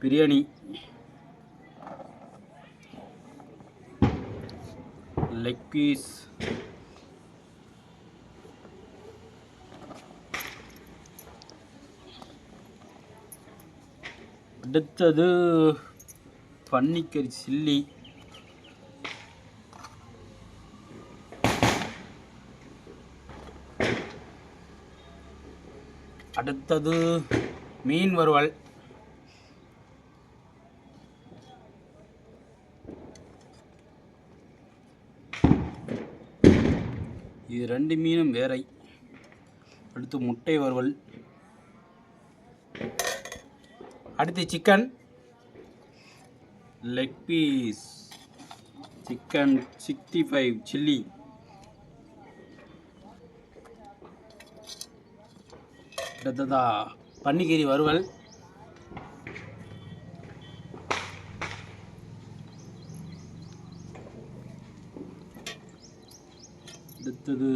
Biryani. Leg piece அடுத்தது பன்னிக்கறி chilli. அடுத்தது மீன் வறுவல். இது ரெண்டு மீனும் வேறை அடுத்து முட்டை வறுவல். அடுத்து chicken leg piece chicken sixty five chilli அடுத்ததா பன்னிக்கறி வறுவல். அடுத்தது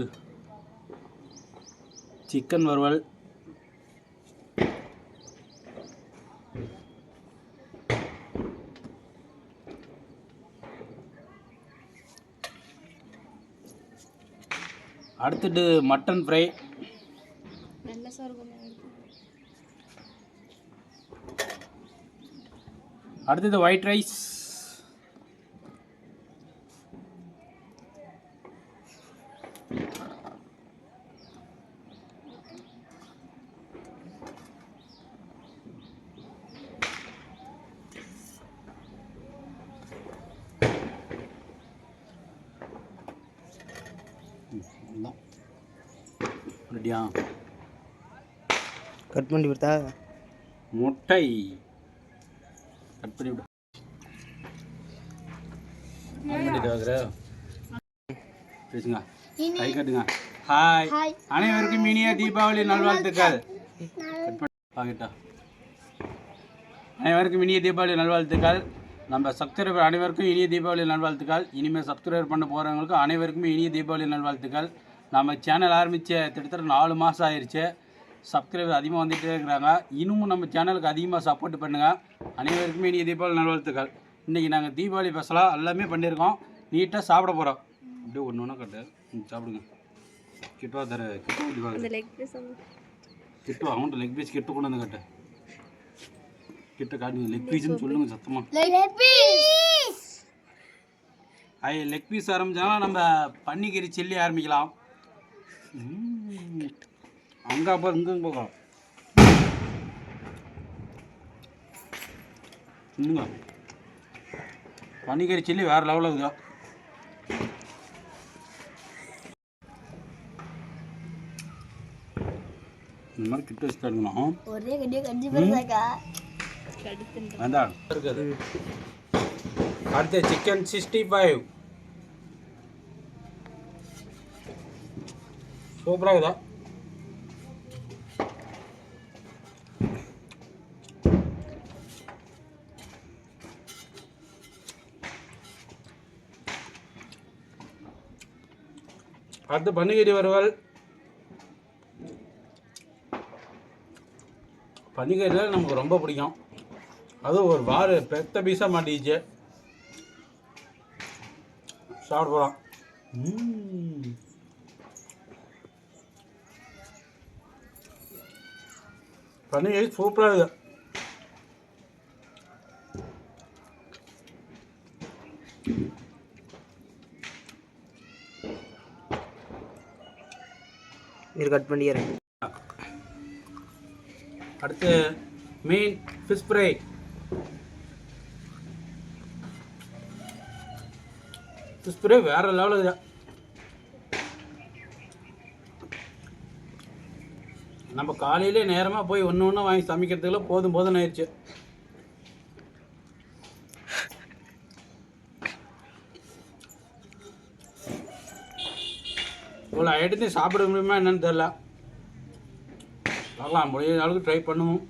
சிக்கன் வறுவல். அடுத்தது மட்டன் ஃப்ரை. அடுத்தது ஒயிட் ரைஸ் ரெடியா கட் பண்ணி கொடுத்தா? முட்டை. கட் பண்ணி விடு பேசுங்க. கை கட்டுங்க. ஹாய். அனைவருக்கும் இனிய தீபாவளி நல்வாழ்த்துக்கள். கட் பண்ணி வாங்கிட்டா. அனைவருக்கும் இனிய தீபாவளி நல்வாழ்த்துக்கள். நம்ம சப்ஸ்கிரைபர் அனைவருக்கும் இனிய தீபாவளி நல்வாழ்த்துக்கள். இனிமேல் சப்ஸ்கிரைபர் பண்ண போகிறவங்களுக்கும் அனைவருக்கும் இனிய தீபாவளி நல்வாழ்த்துக்கள். நம்ம சேனல் ஆரம்பித்து கிட்டத்தட்ட நாலு மாதம் ஆயிடுச்சு சப்ஸ்கிரைபர் அதிகமாக வந்துகிட்டே இருக்கிறாங்க. இன்னமும் நம்ம சேனலுக்கு அதிகமாக சப்போர்ட் பண்ணுங்கள் அனைவருக்குமே இனிய தீபாவளி நல்வாழ்த்துக்கள். இன்றைக்கி நாங்கள் தீபாவளி ஸ்பெஷலாக எல்லாமே பண்ணியிருக்கோம் நீட்டாக சாப்பிட போகிறோம் அப்படியே ஒன்று ஒன்றா கட்டு. சாப்பிடுங்க. கிட்டவா தர கிட்ட அந்த வாங்க லெக் பீஸ் கிட்ட கொண்டு வந்து கட்டு. கிட்ட காட்டுங்க லெக் பீஸ்னு சொல்லுங்க சத்தமா. லெக் பீஸ் ஐ லெக் பீஸ் ஆரம்பிச்சாலும் நம்ம பன்னிக்கறி சில்லி ஆரம்பிக்கலாம். அங்க அப்போ இங்கே போகலாம். இன்னுங்க பன்னிக்கறி சில்லி வேறு லெவலில் இருக்குதா? இந்த மாதிரி கிட்ட வச்சு எடுக்கணும் ஒரே கடியே கஞ்சி போயிருந்தாக்கா வேண்டாம். அடுத்து சிக்கன் சிக்ஸ்டி ஃபைவ் சூப்பராக இருக்குதா? அடுத்து பன்னிக்கறி வறுவல் பன்னிக்கறியில் நமக்கு ரொம்ப பிடிக்கும். அதுவும் ஒரு வாரு பெத்த பீஸாக மாட்டிச்சு சாப்பிட போகலாம் பன்னீர் சூப்பராக இருக்குது இது கட் பண்ணிக்கிறேன். அடுத்து மீன் ஃபிஷ் ஃப்ரை ஃபிஷ் ஃப்ரை வேறு லெவலில் இருக்குது நம்ம காலையிலே நேரமாக போய் ஒன்று ஒன்று வாங்கி சமைக்கிறதுக்குள்ள போதும் போதும் ஆயிடுச்சு. இவ்வளோ எடுத்து சாப்பிட முடியுமா என்னன்னு தெரில வரலாம் முடிஞ்ச அளவுக்கு ட்ரை பண்ணுவோம்.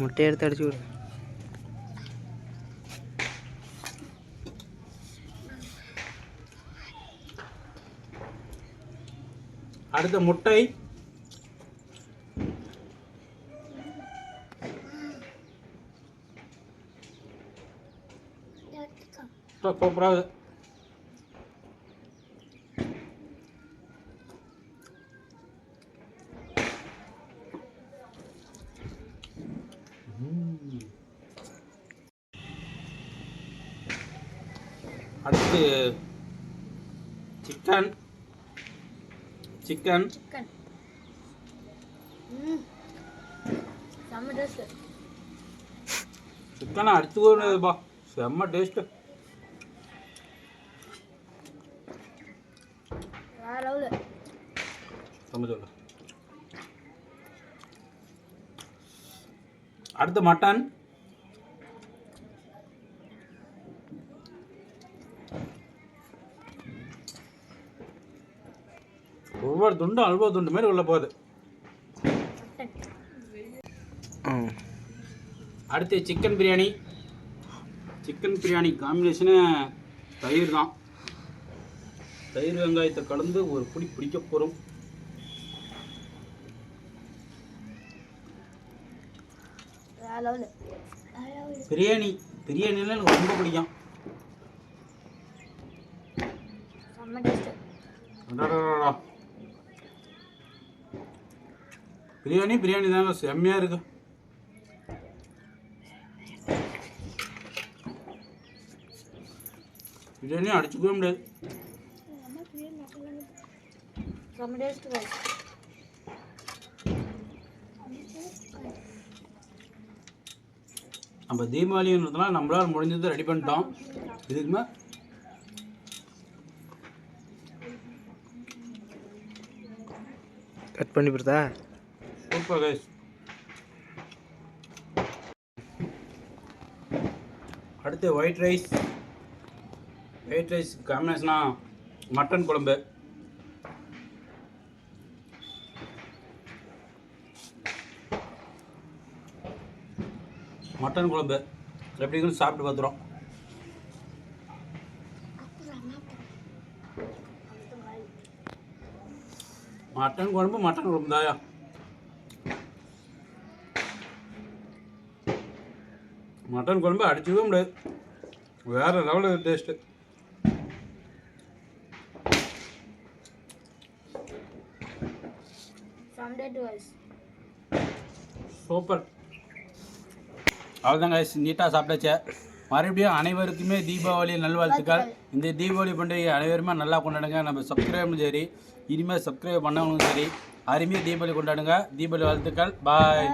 முட்டையை எடுத்து அடிச்சு விடுங்க அடுத்து முட்டை. சூப்பராக அடுத்து சிக்கன் சிக்கன் சிக்கன் ம் செம்ம டேஸ்ட் சிக்கனை செம்ம வேற லெவலு. செம்ம சொல்லு அடுத்து மட்டன் ஒவ்வொரு துண்டும் அல்வா துண்டு மாதிரி உள்ள போகுது. ஆ அடுத்து chicken biryani chicken biryani combination தயிர் தான். தயிர் வெங்காயத்தை கலந்து ஒரு பிடி பிடிக்க போகிறோம் பிரியாணி பிரியாணிலாம் எனக்கு ரொம்ப பிடிக்கும் செம்ம டேஸ்ட் அடடடடா. பிரியாணி பிரியாணி தாங்க செம்மையாக இருக்கு. பிரியாணி அடிச்சுக்கவே முடியாது. நம்ம தீபாவளின்றதுனால நம்மளால் முடிஞ்சதை ரெடி பண்ணிட்டோம். இதுக்குமே கட் பண்ணி கொடுத்தா? சூப்பர் கைஸ் அடுத்து ஒயிட் ரைஸ் ஒயிட் ரைஸ் காம்பினேஷனாக மட்டன் குழம்பு. மட்டன் குழம்பு. எப்படி இருக்குன்னு சாப்பிட்டு பார்த்துறோம். மட்டன் குழம்பு மட்டன் குழம்பு தாயா மட்டன் குழம்பு அடிச்சுக்கவே முடியாது. வேற லெவலில் டேஸ்ட்டு சூப்பர் அவ்வளோதாங்க நீட்டாக சாப்பிட்டாச்சு. மறுபடியும் அனைவருக்குமே தீபாவளி நல்வாழ்த்துக்கள். இந்த தீபாவளி பண்டிகை அனைவருமே நல்லா கொண்டாடுங்க. நம்ம சப்ஸ்கிரைபும் சரி இனிமேல் சப்ஸ்கிரைப் பண்ணவங்களும் சரி அருமையாக தீபாவளி கொண்டாடுங்க. தீபாவளி வாழ்த்துக்கள். பாய்.